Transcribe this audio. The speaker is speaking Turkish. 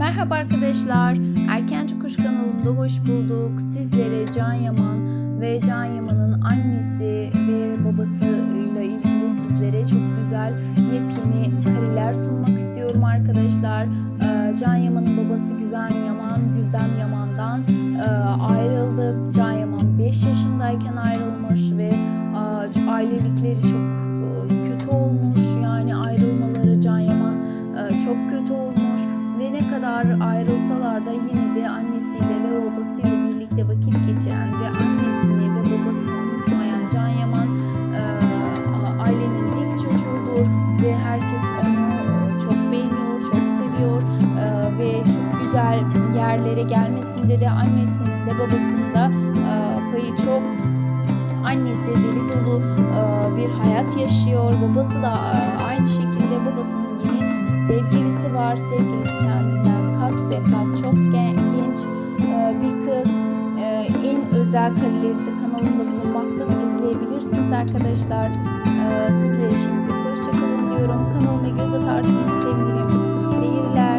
Merhaba arkadaşlar. Erkenci Kuş kanalımda hoş bulduk. Sizlere Can Yaman ve Can Yaman'ın annesi ve babasıyla ilgili sizlere çok güzel yepyeni kareler sunmak istiyorum arkadaşlar. Ee, Can Yaman'ın babası Güven Yaman, Güldem Yaman'dan e, ayrıldı. Can Yaman 5 yaşındayken ayrılmış ve e, ailelikleri çok kadar ayrılsalar da yine de annesiyle ve babasıyla birlikte vakit geçiren ve annesini ve babasını unutmayan Can Yaman e, ailenin tek çocuğudur ve herkes onu çok beğeniyor, çok seviyor e, ve çok güzel yerlere gelmesinde de annesinin de babasının da e, payı çok. Annesi deli dolu e, bir hayat yaşıyor. Babası da e, aynı şekilde babasının yeni sevgilisi var. Sevgilisi kendinden kat çok gen- genç e, bir kız. E, en özel kareleri de kanalımda bulunmaktadır. İzleyebilirsiniz arkadaşlar. E, sizlere şimdi